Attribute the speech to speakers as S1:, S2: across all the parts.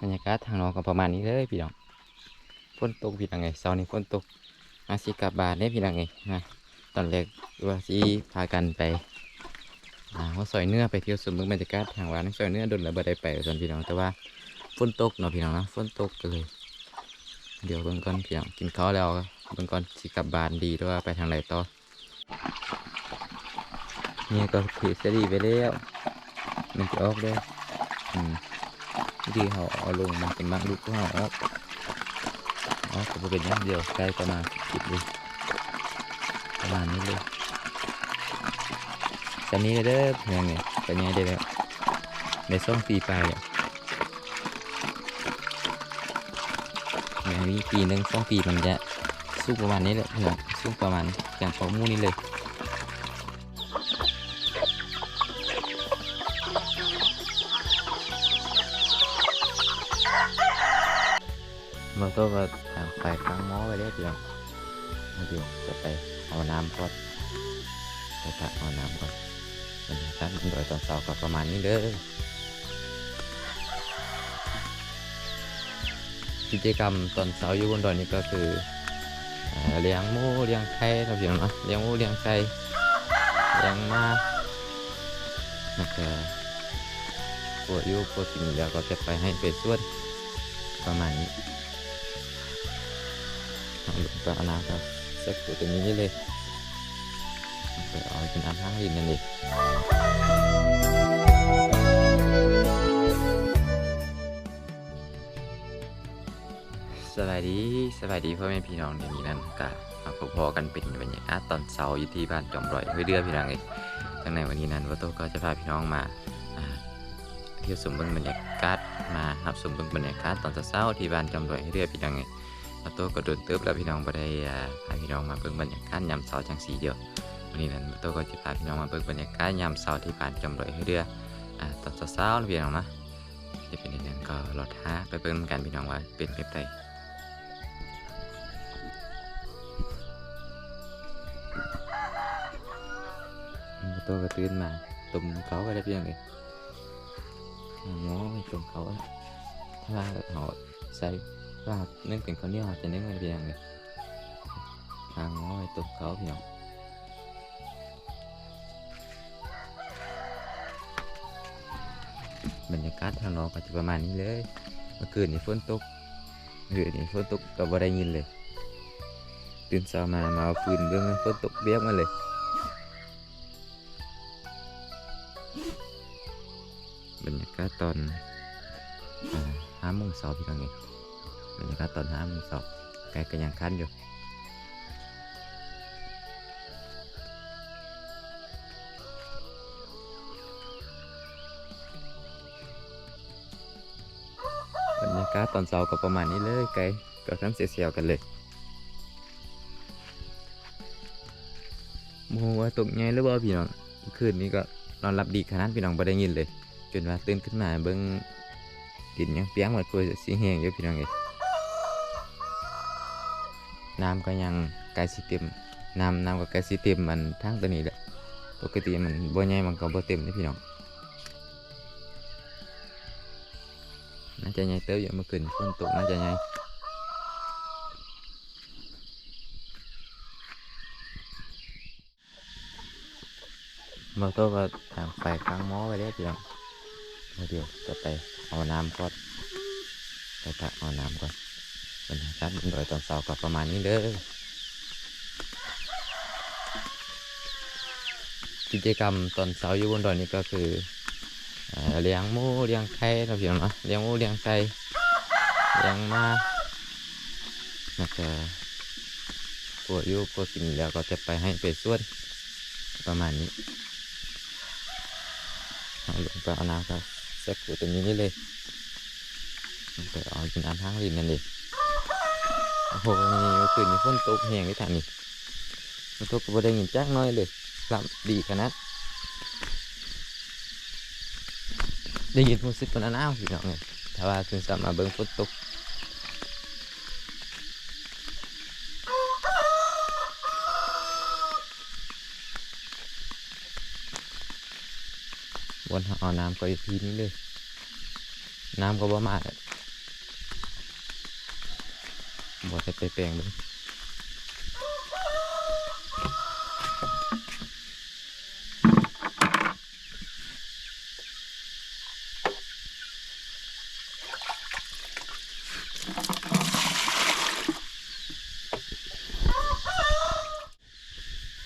S1: บรรยากาศทางนอกก็ประมาณนี้เลยพี่น้องฝนตกพี่น้องไงเสาร์นี้ฝนตกมาสิกลับบานได้พี่น้องไงนะตอนแรกว่าสิพากันไปว่าซอยเนื้อไปเที่ยวสวนเมืองบรรยากาศทางวันซอยเนื้อโดนแล้วบ่ได้ไปส่วนพี่น้องแต่ว่าฝนตกเนาะพี่น้องนะฝนตกก็เลย เดี๋ยวเบิ่งก่อนพี่น้องกินข้าวแล้วเบิ่งก่อนสิกลับบานดีหรือว่าไปทางไหนต่อเนี่ยก็ถือเสรีไปแล้วมันจะออกแล้อืม ที่เขาเอาลงมันเป็นมักลูกก็เขาออกออกก็เป็นอย่างเดียวใกล้ประมาณสิบเลยประมาณนี้เลยตอนนี้เด้อเพื่อนเนี่ยตอนนี้ได้แล้วในซ่องปีไปแล้วเนี่ยมีปีหนึ่งสองปีมันจะสูงประมาณนี้แหละเพื่อนสูงประมาณอย่างของมูนี่เลย มันก็มาทางไปกลางหม้อไปได้เดียวเดี๋ยวจะไปเอาน้ำก่อนไปตักเอาน้ำก่อนบรรยากาศมันโดยตอนเช้าก็ประมาณนี้เด้อกิจกรรมตอนเช้าอยู่บนดอยนี่ก็คือเลี้ยงหมูเลี้ยงไก่เราเพียงเนาะเลี้ยงหมูเลี้ยงไก่เลี้ยงมาแล้วก็ปวดอยู่ปวดกินแล้วก็จะไปให้เป็ดส่วนประมาณนี้ ไปเอาน้ำครับเซ็กตัวตรงนี้เลยไปเอาเป็นน้ำห้างลินนั่นเองสวัสดีสวัสดีพ่อแม่พี่น้องในนี้นั่นก็มาพบๆกันเป็นบรรยากาศตอนเช้าอยู่ที่บ้านจอมรอยห้ยเดือพี่น้องเองทั้งในวันนี้นั้นวัตโตก็จะพาพี่น้องมาเที่ยวสมบูรณ์บรรยากาศมารับสมบูรณ์บรรยากาศตอนเช้าที่บ้านจำรวยให้เรียบพี่น้องไง มาตัวก็โดนเติบแล้วพี่น้องไปได้พาพี่น้องมาเบิ่งบรรยากาศยามเช้าจังสีเดียววันนี้นั้นมาตัวก็จะพาพี่น้องมาเบิ่งบรรยากาศยามเช้าที่บ้านจำรวยให้เรืออ่าตอนเช้าๆพี่น้องนะจะเป็นยังไงก็รอท้าไปเบิ่งกันพี่น้องว่าเป็นแบบใดตัวก็ตื่นมาตุ่มเขาก็ได้พี่น้องเองง้อไม่ตรงเขาถ้า họ ใส่ ว่านึ่งเป็นคนนี้ họ จะนึ่งอะไรอย่างเงี้ยทางง้อไม่ตรงเขาพี่น้องบรรยากาศทางนอกก็จะประมาณนี้เลย เมื่อคืนนี่ฝนตกเมื่อนี่ฝนตกก็บ่ได้ยินเลย ตื่นเช้ามามาเอาฟืนเบื้องฝนตกเบี้ยมาเลยบรรยากาศตอนห้าโมงเช้าพี่น้องเอง บรรยากาศตอนห้าโมงเช้าไกลก็ยังคันอยู่บรรยากาศตอนเช้าก็ประมาณนี้เลยไกลก็ทั้งเสียวๆกันเลยโมว่าตกไงหรือเปล่าพี่น้องคืนนี้ก็นอนหลับดีขนาดพี่น้องบ่ได้ยินเลย จนว่าตื่นขึ้นมาเบิ่งดินยังเปียกหมดกลัวจะสีแห้งอยู่พี่น้องเอ้ย น้ำก็ยังใกล้สิเต็มน้ำน้ำก็ใกล้สิเต็มมันทั้งตัวนี้แหละปกติมันบ่ใหญ่มันก็บ่เต็มนี่พี่น้องน่าจะใหญ่เติบอยู่เมื่อคืนฝนตกน่าจะใหญ่มาโต้ก็ทางไปกลางหม้อไปได้พี่น้องเดี๋ยวจะไปเอาน้ำก่อนไปตักเอาน้ำก่อน บรรยากาศโดยตอนเช้าก็ประมาณนี้เด้อกิจกรรมตอนเช้าอยู่บนดอยนี่ก็คือเอเลี้ยงหมูเลี้ยงไก่เราเพียงเนาะเลี้ยงหมูเลี้ยงไก่เลี้ยงมาแล้วก็ปวดอยู่ปวดกินแล้วก็จะไปให้เป็ดส่วนประมาณนี้เอาลงไปเอาน้ำครับเซ็กอยู่ตรงนี้นี่เลยไปเอากินน้ำห้งรินนั่นเอง โอ้โหนี่เมื่อคืนนี้ฝนตกแห้งที่ทางนี้ฝนตกก็บ่ได้ยินจักน้อยเลยลำดีขนาดได้ยินรู้สึกตอนอ้าวพี่น้องเลยถ้าว่าถึงสามมาเบิ่งฝนตกวนเอาน้ำก็อีกทีนี้เลย น้ำก็บ่มา บ่ได้ไปแปลงเลย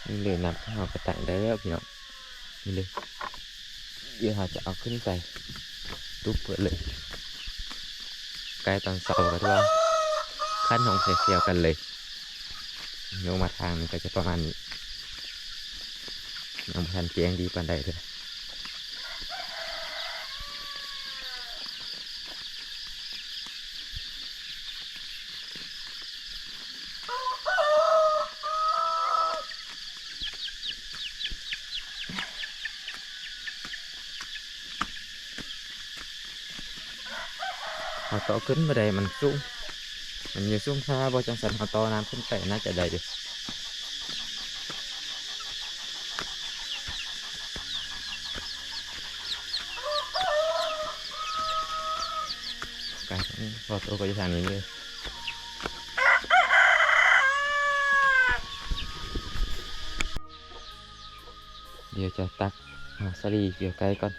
S1: นี่เลยนำข้าวไปตั้งได้แล้วพี่น้องนี่เลยเดี๋ยวเราจะเอาขึ้นไปตุ๊บเปิดเลยใกล้ตอนเสาร์ก็ถือว่ คันของเสียวกันเลยโยมาทางก็จะประมาณนี้ยังบ่ทันเจียงดีปานใดเลยเอาต่อขึ้นมาได้มันสูง มันอยู่สูงค่าบ่จังสันเอาต่อน้ำขึ้นไปน่าจะได้อยู่ไกลพอตัวก็อยู่ทางนี้เลยเดี๋ยวจะตักเอาสลีเกี่ยวไกลก่อน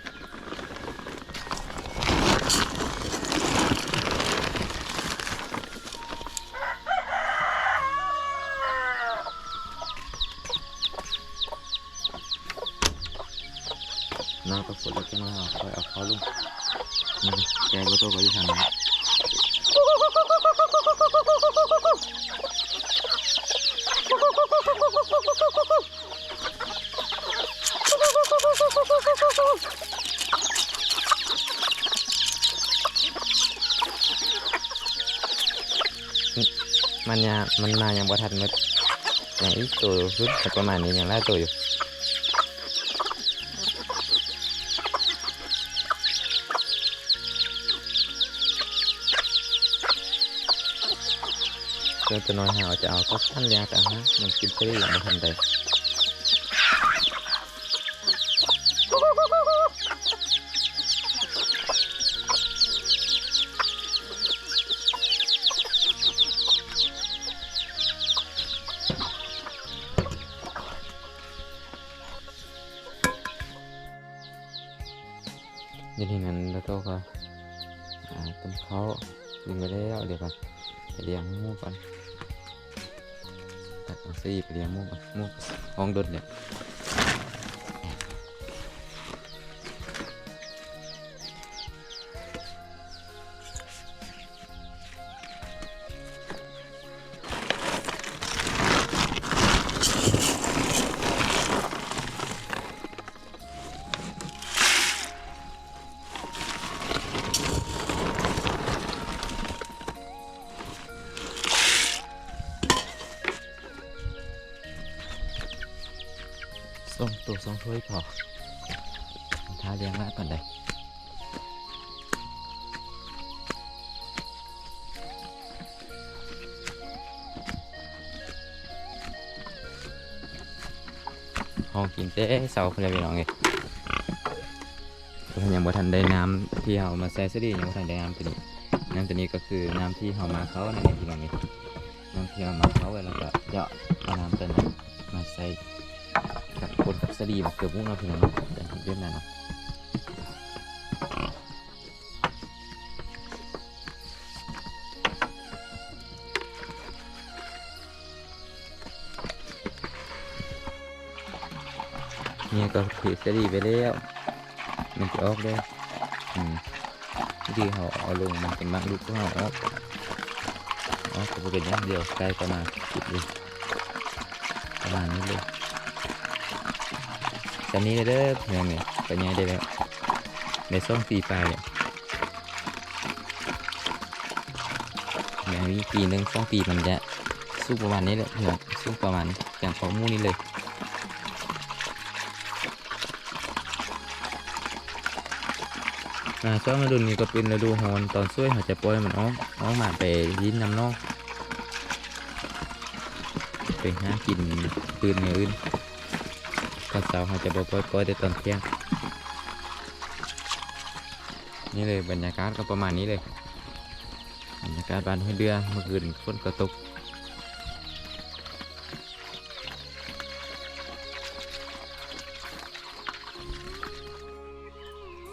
S1: น้าก็ฝนแล้วจะมาเอาคอยเอาเขาลุงนี่ แกก็ตัวก็อยู่ทางนี้มันยามันมาอย่างบ่ทันหมดอย่างอีกตัวรุ่นก็ประมาณนี้อย่างไรตัวอยู่ เพื่อนจะน้อยหาจะเอาก็ขั้นยากแต่ฮะมันกินไปอย่างไม่ทันใดยันที่นั้นแล้วก็ก็อ่าต้นเขาดึงไปแล้วเดี๋ยวก่อนเลี้ยงหมูก่อน ตัดเอาซีไปเลี้ยงมูก่อนหมูห้องดนเนี่ย สองตัวสองถ้วยพอท้าเลี้ยงละก่อนได้ห้องกินเต้เสาเพื่อนพี่น้องเลยยังบ่ทันได้น้ำที่เรามาใส่สดียังบ่ทันได้น้ำตัวนี้น้ำตัวนี้ก็คือน้ำที่เรามาเขานั่นเองพี่น้องเลยน้ำที่เรามาเขาไว้แล้วก็เจาะเอาน้ำตัวนี้มาใส่ กับคนกับสลีแบบเกือบมุ่งเราพี่น้องแต่ทำเรื่องนั้นเนาะเนี่ยก็ถือสลีไปแล้ว มันจะออกได้อืมวิธีเขาเอาลงมันเป็นมักลุกก็เขาออกออกก็เป็นอย่างเดียวใกล้ประมาณจุดเลยประมาณนี้เลย ตอนนี้เด้อเพียงนี่ปัญญาได้แล้วในซ่องปีปลายเนี่ยอย่างนี้ปีหนึ่งสองปีมันจะสู้ประมาณนี้แหละเพื่อสู้ประมาณอย่างของมูนี่เลยอ่าช่วงฤดูนี้ก็เป็นฤดูฮอนตอนช่วยเขาจะปล่อยมันออกออกมาไปยินน้ำนองไปหากินปืนอย่างอื่น ตอนเช้าเขาจะบปล่อยปล่อยแต่ตอนเที่ยง นี่เลยบรรยากาศก็ประมาณนี้เลย บรรยากาศบ้านห้วยเรือเมื่อคืนฝนก็ตก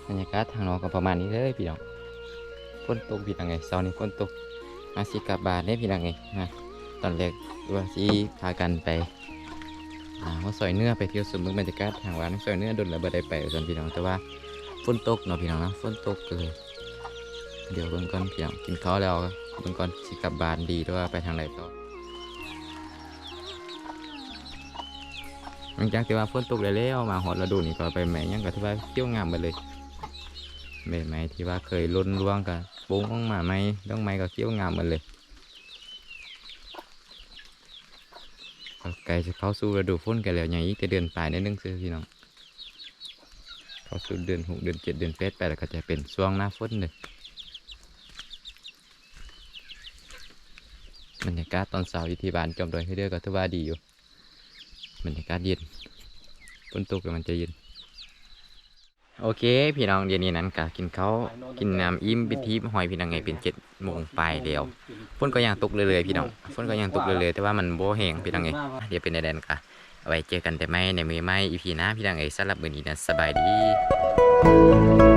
S1: บรรยากาศทางนอกก็ประมาณนี้เลยพี่น้องฝนตกพี่น้องไงเช้านี้ฝนตกมาสิกลับบ้านได้พี่น้องไงนะตอนแรกว่าสิพากันไป อ่าว่าซอยเนื้อไปเที่ยวสวนเมืองบรรยากาศทางวันซอยเนื้อดนแล้วบ่ได้ไปส่วนพี่น้องแต่ว่าฝนตกเนาะพี่น้องนะฝนตกเลยเดี๋ยวเบิ่งก่อนพี่น้องกินข้าวแล้วเบิ่งก่อนสิกลับบ้านดีหรือว่าไปทางไหนต่อหลังจากที่ว่าฝนตกแล้วแล้วมาหอดฤดูนี่ก็ไปแม่ยังก็ที่ว่าเที่ยวงามหมดเลยแม่ไม้ที่ว่าเคยล้นล่วงก็ปุ้งออกมาไหมต้องไม้ก็เที่ยวงามหมดเลย ไก่จะเข้าสู่ฤดูฝนกันแล้วอย่างนี้จะเดือนปลายในนึงซื้อพี่น้องเข้าสู่เดือนหกเดือนเจ็ดเดือนแปดไปแล้วก็จะเป็นช่วงหน้าฝนเลยบรรยากาศตอนเช้าอยู่ที่บ้านจอมดอยให้เดือก็ถือว่าดีอยู่บรรยากาศเย็นฝนตกก็มันจะเย็น โอเค พี่น้องเดี๋ยวนี้นั้นก็กินเขากินน้ำอิ่มพิธีหอยพี่น้องไงเป็นเจ็ดโมงปลายแล้วฝนก็ยังตกเรื่อยๆพี่น้องฝนก็ยังตกเรื่อยๆแต่ว่ามันโบแห้งพี่น้องไงเดี๋ยวเป็นแดนกะไว้เจอกันแต่ไม่ในมือไม่อีพีหน้าพี่น้องไงสำหรับมือนี้นะสบายดี